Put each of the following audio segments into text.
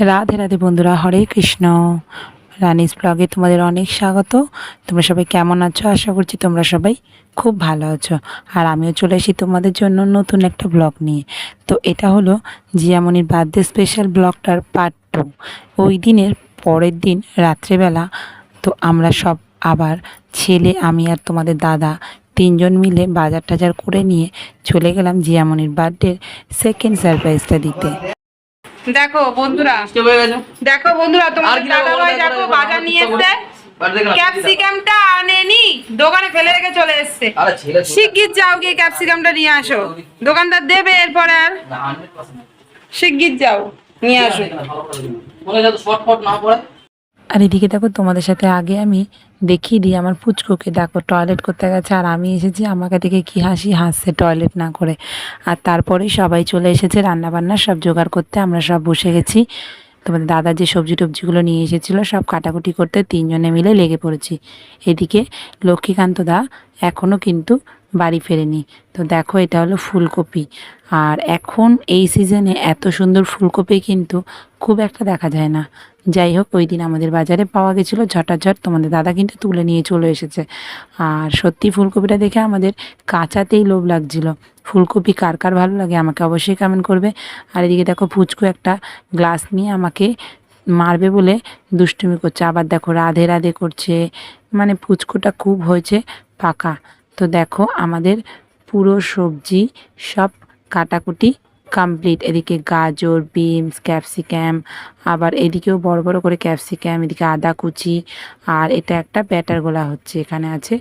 রাধে রাধে বন্ধুরা, হরে কৃষ্ণ। রানিস ব্লগে তোমাদের অনেক স্বাগত। তোমরা সবাই কেমন আছো? আশা করছি তোমরা সবাই খুব ভালো আছো। আর আমিও চলে এসেছি তোমাদের জন্য নতুন একটা ব্লগ নিয়ে। তো এটা হলো জিয়ামনির বার্থডে স্পেশাল ব্লগটার পার্ট টু ওই দিনের পরের দিন রাত্রেবেলা তো আমরা সব আবার ছেলে, আমি আর তোমাদের দাদা তিনজন মিলে বাজার টাজার করে নিয়ে চলে গেলাম জিয়ামনির বার্থডের সেকেন্ড সারপ্রাইজটা দিতে। দেখো বন্ধুরা দেখো বন্ধুরা আর তোমার কি দাদা নেব? ভাই দেখো বাজার নিয়ে এসছে। ক্যাপসিকামটা আনেনি দোকানে ফেলে রেখে চলে এসছে। শিগগির যাও গিয়ে ক্যাপসিকামটা নিয়ে আসো। দোকানদার দেবে এরপরে আর। শিগগির যাও নিয়ে আসো। মনে হয় আর এদিকে দেখো তোমাদের সাথে আগে আমি দেখিয়ে দিই আমার পুচকুকে দেখো টয়লেট করতে গেছে আর আমি এসেছি আমাকে দেখে কি হাসি, হাসছে টয়লেট না করে। আর তারপরে সবাই চলে এসেছে রান্না বান্না সব জোগাড় করতে, আমরা সব বসে গেছি। তোমাদের দাদা যে সবজি টবজিগুলো নিয়ে এসেছিল, সব কাটাকুটি করতে তিনজনে মিলে লেগে পড়েছি। এদিকে লক্ষ্মীকান্ত দা এখনও কিন্তু বাড়ি ফেরেনি। তো দেখো, এটা হলো ফুলকপি। আর এখন এই সিজনে এত সুন্দর ফুলকপি কিন্তু খুব একটা দেখা যায় না। যাই হোক, ওই দিন আমাদের বাজারে পাওয়া গেছিল, ঝটাঝট তোমাদের দাদা কিন্তু তুলে নিয়ে চলে এসেছে। আর সত্যি ফুলকপিটা দেখে আমাদের কাঁচাতেই লোভ লাগছিল। ফুলকপি কার কার ভালো লাগে আমাকে অবশ্যই কমেন্ট করবে। আর এদিকে দেখো ফুচকু একটা গ্লাস নিয়ে আমাকে মারবে বলে দুষ্টুমি করছে। আবার দেখো রাধে রাধে করছে। মানে ফুচকুটা খুব হয়েছে পাকা। তো দেখো আমাদের পুরো সবজি সব কাটাকুটি কমপ্লিট এদিকে গাজর বিনস ক্যাপসিকাম আবার এদিকেও বড় বড় করে ক্যাপসিকাম এদিকে আদা কুচি, আর এটা একটা ব্যাটার গোলা হচ্ছে। এখানে আছে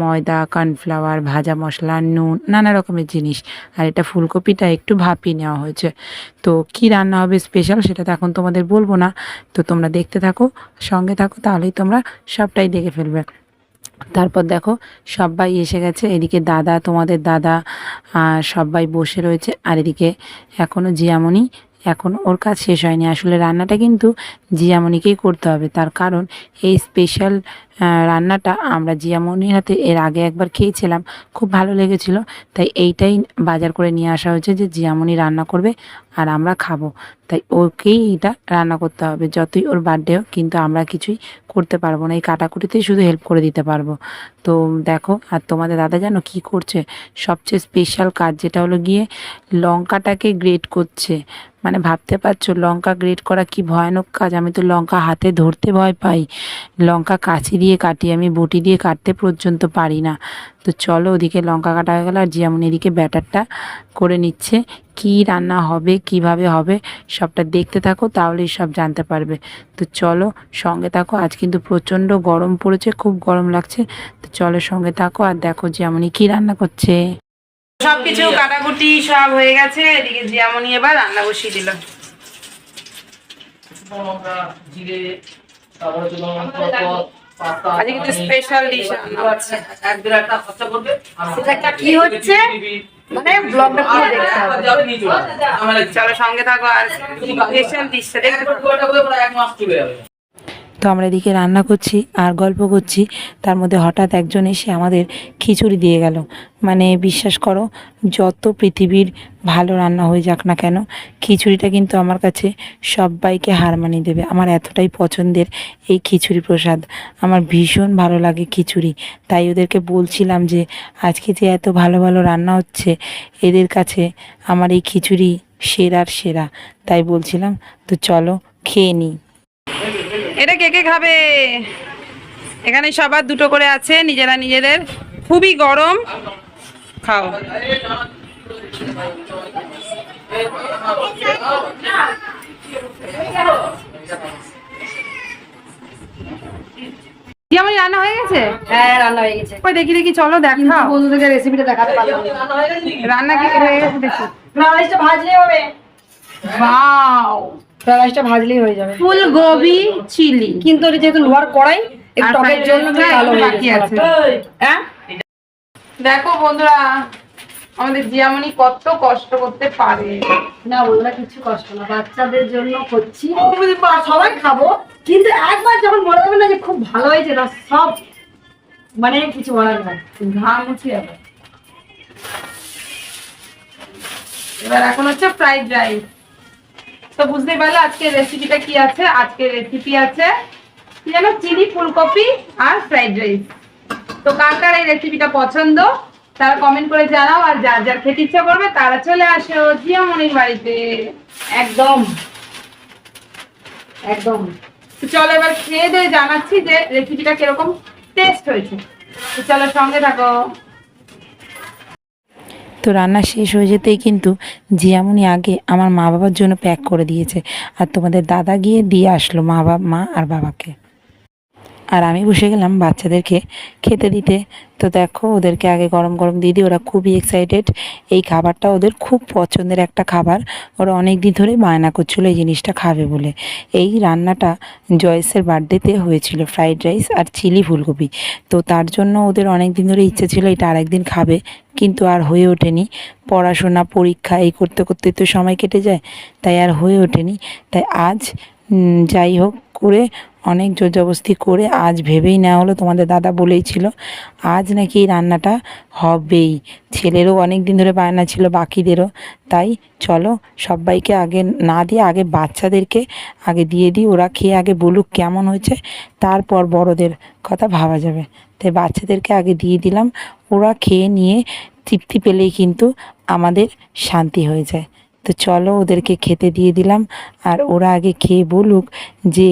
ময়দা কর্নফ্লাওয়ার ভাজা মশলা, নুন, নানা রকমের জিনিস। আর এটা ফুলকপিটা একটু ভাপিয়ে নেওয়া হয়েছে। তো কি রান্না হবে স্পেশাল সেটা তো এখন তোমাদের বলব না। তো তোমরা দেখতে থাকো, সঙ্গে থাকো, তাহলেই তোমরা সবটাই দেখে ফেলবে। তারপর দেখো সবাই এসে গেছে। এদিকে দাদা, তোমাদের দাদা সবাই বসে রয়েছে। আর এদিকে এখনও জিয়ামণি, এখন ওর কাজ শেষ হয়নি। আসলে রান্নাটা কিন্তু জিয়ামণিকেই করতে হবে। তার কারণ এই স্পেশাল রান্নাটা আমরা জিয়ামণির হাতে এর আগে একবার খেয়েছিলাম। খুব ভালো লেগেছিল। তাই এইটাই বাজার করে নিয়ে আসা হয়েছে যে জিয়ামণি রান্না করবে আর আমরা খাব। তাই ওকেই এটা রান্না করতে হবে। যতই ওর বার্থডে হোক, কিন্তু আমরা কিছুই করতে পারব না। এই কাটাকুটিতেই শুধু হেল্প করে দিতে পারব। তো দেখো, আর তোমাদের দাদা জানো কি করছে? সবচেয়ে স্পেশাল কাজ যেটা হলো গিয়ে লঙ্কাটাকে গ্রেট করছে। মানে ভাবতে পারছ, লঙ্কা গ্রেট করা কি ভয়ানক কাজ? আমি তো লঙ্কা হাতে ধরতে ভয় পাই। লঙ্কা কাছি কাটি আমি বটি দিয়ে কাটতে পর্যন্ত পারি না। তো চলো ওদিকে লঙ্কা কাটা হয়ে গেল আর যেমন এদিকে ব্যাটারটা করে নিচ্ছে। কি রান্না হবে কীভাবে হবে সবটা দেখতে থাকো তাহলেই সব জানতে পারবে। তো চলো সঙ্গে থাকো আজ কিন্তু প্রচণ্ড গরম পড়েছে খুব গরম লাগছে। তো চলো সঙ্গে থাকো আর দেখো যেমনই কি রান্না করছে। সবকিছু কাটাকুটি সব হয়ে গেছে এদিকে জিয়ামনি এবার রান্না বসিয়ে দিল। জিরে তারপরে আজকে কিন্তু স্পেশাল ডিশ সেটা কি হচ্ছে? মানে ব্লগটা পুরো দেখতে হবে? যাবে নিয়ে চলে সঙ্গে থাকো আর স্পেশাল ডিশটা দেখতে এক মাস চলে যাবে। তো আমরা এদিকে রান্না করছি আর গল্প করছি। তার মধ্যে হঠাৎ একজন এসে আমাদের খিচুড়ি দিয়ে গেল। মানে বিশ্বাস করো, যত পৃথিবীর ভালো রান্না হয়ে যাক না কেন, খিচুড়িটা কিন্তু আমার কাছে সবাইকে হার মানিয়ে দেবে। আমার এতটাই পছন্দের এই খিচুড়ি প্রসাদ। আমার ভীষণ ভালো লাগে খিচুড়ি। তাই ওদেরকে বলছিলাম যে, আজকে যে এত ভালো ভালো রান্না হচ্ছে, এদের কাছে আমার এই খিচুড়ি সেরার সেরা। তাই বলছিলাম, তো চলো খেয়ে নিই। এটা কে কে খাবে? এখানে সবার দুটো করে আছে নিজেরা নিজেদের। খুবই গরম। খাও। যেমন রান্না হয়ে গেছে? হ্যাঁ রান্না হয়ে গেছে। কই দেখি দেখি চলো দেখাও বন্ধুদেরকে রেসিপিটা দেখাতে পারলাম রান্না কি হয়ে গেছে দেখি। ভাজলেই হবে। বাও ফ্রাইড রাইসটা ভাজলেই হয়ে যাবে। ফুলকপি চিলি। কিন্তু এটা যেহেতু লোহার কড়াই একটু টকের জন্য ভালো বাকি আছে। হ্যাঁ? দেখো বন্ধুরা আমাদের জিয়ামণি কত কষ্ট করতে পারে। না বন্ধুরা কিছু কষ্ট না বাচ্চাদের জন্য করছি। সবাই খাব কিন্তু একবার যখন বলে দেবে না যে খুব ভালো হয়েছে না সব মানে কিছু বলার নাই। ঘাম মুছে যাবে। এবার এখন হচ্ছে ফ্রাইড রাইস তো বুঝতেই পারলে আজকের রেসিপিটা কি আছে? আজকের রেসিপি আছে কি জানো চিলি ফুলকপি আর ফ্রাইড রাইস তো কার কার এই রেসিপিটা পছন্দ? তারা কমেন্ট করে জানাও, আর যার যার খেতে ইচ্ছা করবে, তারা চলে আসো জিয়ামনির বাড়িতে। একদম। একদম। তো চলো এবার খেয়ে দিয়ে জানাচ্ছি যে রেসিপিটা কীরকম টেস্ট হয়েছে। তো চলো সঙ্গে থাকো। তো রান্না শেষ হয়ে যেতেই কিন্তু জিয়ামনি আগে আমার মা বাবার জন্য প্যাক করে দিয়েছে। আর তোমাদের দাদা গিয়ে দিয়ে আসলো মা বাবা মা আর বাবাকে। আর আমি বসে গেলাম বাচ্চাদেরকে খেতে দিতে। তো দেখো, ওদেরকে আগে গরম গরম দিয়ে দিই। ওরা খুবই এক্সাইটেড এই খাবারটা ওদের খুব পছন্দের একটা খাবার। ওরা অনেক দিন ধরে বায়না করছিল এই জিনিসটা খাবে বলে। এই রান্নাটা জয়েসের বার্থডেতে হয়েছিল, ফ্রাইড রাইস আর চিলি ফুলকপি। তো তার জন্য ওদের অনেক দিন ধরে ইচ্ছে ছিল এটা আরেকদিন খাবে, কিন্তু আর হয়ে ওঠেনি। পড়াশোনা, পরীক্ষা, এই করতে করতে তো সময় কেটে যায়, তাই আর হয়ে ওঠেনি। তাই আজ যাই হোক করে অনেক জোরজবস্তি করে আজ ভেবেই নেওয়া হলো, তোমাদের দাদা বলেই ছিল, আজ নাকি এই রান্নাটা হবেই। ছেলেরও অনেক দিন ধরে বায়না ছিল, বাকিদেরও। তাই চলো, সবাইকে আগে না দিয়ে আগে বাচ্চাদেরকে আগে দিয়ে দিই, ওরা খেয়ে আগে বলুক কেমন হয়েছে, তারপর বড়দের কথা ভাবা যাবে। তাই বাচ্চাদেরকে আগে দিয়ে দিলাম, ওরা খেয়ে নিয়ে তৃপ্তি পেলেই কিন্তু আমাদের শান্তি হয়ে যায়। তো চলো ওদেরকে খেতে দিয়ে দিলাম। আর ওরা আগে খেয়ে বলুক যে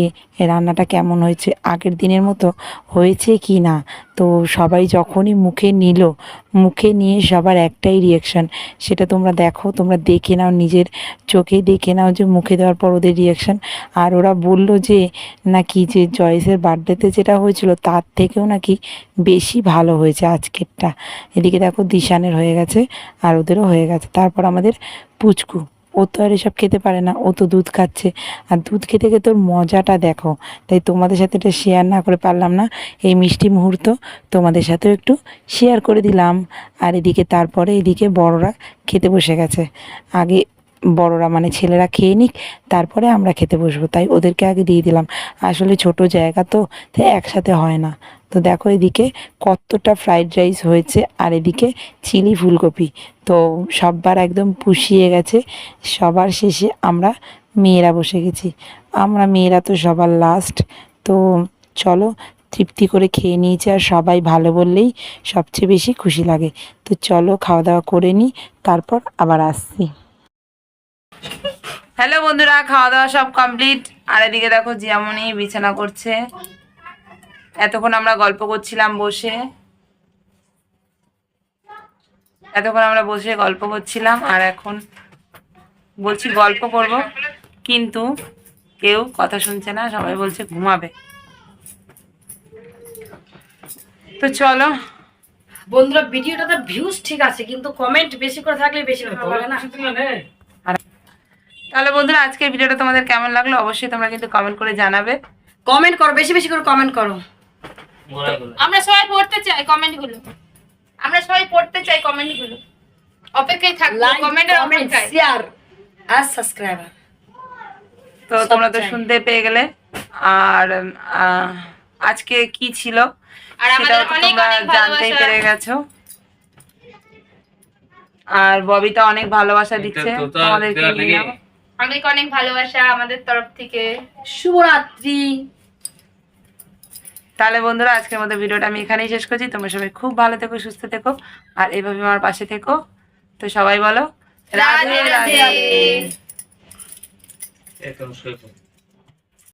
রান্নাটা কেমন হয়েছে? আগের দিনের মতো হয়েছে কি না? তো সবাই যখনই মুখে নিল, মুখে নিয়ে সবার একটাই রিয়াকশান সেটা তোমরা দেখো, তোমরা দেখে নাও, নিজের চোখে দেখে নাও যে মুখে দেওয়ার পর ওদের রিয়াকশান আর ওরা বলল যে, নাকি যে জয়েসের বার্থডেতে যেটা হয়েছিল, তার থেকেও নাকি বেশি ভালো হয়েছে আজকেরটা। এদিকে দেখো দিশানের হয়ে গেছে, আর ওদেরও হয়ে গেছে। তারপর আমাদের পুচকু। ও তো আর এসব খেতে পারে না, ও তো দুধ খাচ্ছে। আর দুধ খেতে খেতে ওর মজাটা দেখো, তাই তোমাদের সাথে এটা শেয়ার না করে পারলাম না। এই মিষ্টি মুহূর্ত তোমাদের সাথেও একটু শেয়ার করে দিলাম। আর এদিকে তারপরে এদিকে বড়রা খেতে বসে গেছে। আগে বড়রা মানে ছেলেরা খেয়ে নিক, তারপরে আমরা খেতে বসবো। তাই ওদেরকে আগে দিয়ে দিলাম। আসলে ছোট জায়গা তো তাই একসাথে হয় না। তো দেখো এদিকে কতটা ফ্রাইড রাইস হয়েছে আর এদিকে চিলি ফুলকপি। তো সববার একদম পুষিয়ে গেছে, সবার শেষে আমরা মেয়েরা বসে গেছি। আমরা মেয়েরা তো সবার লাস্ট তো চলো তৃপ্তি করে খেয়ে নিয়েছি আর সবাই ভালো বললেই সবচেয়ে বেশি খুশি লাগে। তো চলো খাওয়া দাওয়া করে নিই, তারপর আবার আসছি। হ্যালো বন্ধুরা, খাওয়া দাওয়া সব কমপ্লিট আর এদিকে দেখো জিয়ামনি বিছানা করছে। এতক্ষণ আমরা গল্প করছিলাম বসে। এতক্ষণ আমরা বসে গল্প করছিলাম আর এখন বলছি গল্প করব কিন্তু কেউ কথা শুনছে না সবাই বলছে ঘুমাবে। তো চলো। বন্ধুরা ভিডিওটাতে ভিউজ ঠিক আছে কিন্তু কমেন্ট বেশি করে থাকলে বেশি ভালো লাগে না? তাহলে বন্ধুরা আজকের ভিডিওটা তোমাদের কেমন লাগল? অবশ্যই তোমরা কিন্তু কমেন্ট করে জানাবে। কমেন্ট করো বেশি বেশি করে কমেন্ট করো। আমরা সবাই পড়তে চাই কমেন্টগুলো। আমরা সবাই পড়তে চাই কমেন্টগুলো। অপেক্ষায় থাকব কমেন্টের কমেন্ট অপেক্ষায়। শেয়ার আর সাবস্ক্রাইবার তো তোমরা তো শুনতে পেয়ে গেলে। আর আজকে কি ছিল? আর আমাদের সেটাও তো অনেক তোমরা অনেক জানতেই ভালোবাসা। পেরে গেছো। আর ববিতা অনেক ভালোবাসা দিচ্ছে তোমাদেরকে। নিয়েও। অনেক অনেক ভালোবাসা আমাদের তরফ থেকে। শুভরাত্রি। তাহলে বন্ধুরা আজকের মতো ভিডিওটা আমি এখানেই শেষ করছি। তোমরা সবাই খুব ভালো থেকো সুস্থ থেকো আর এভাবে আমার পাশে থেকো। তো সবাই বলো রাধে রাধে।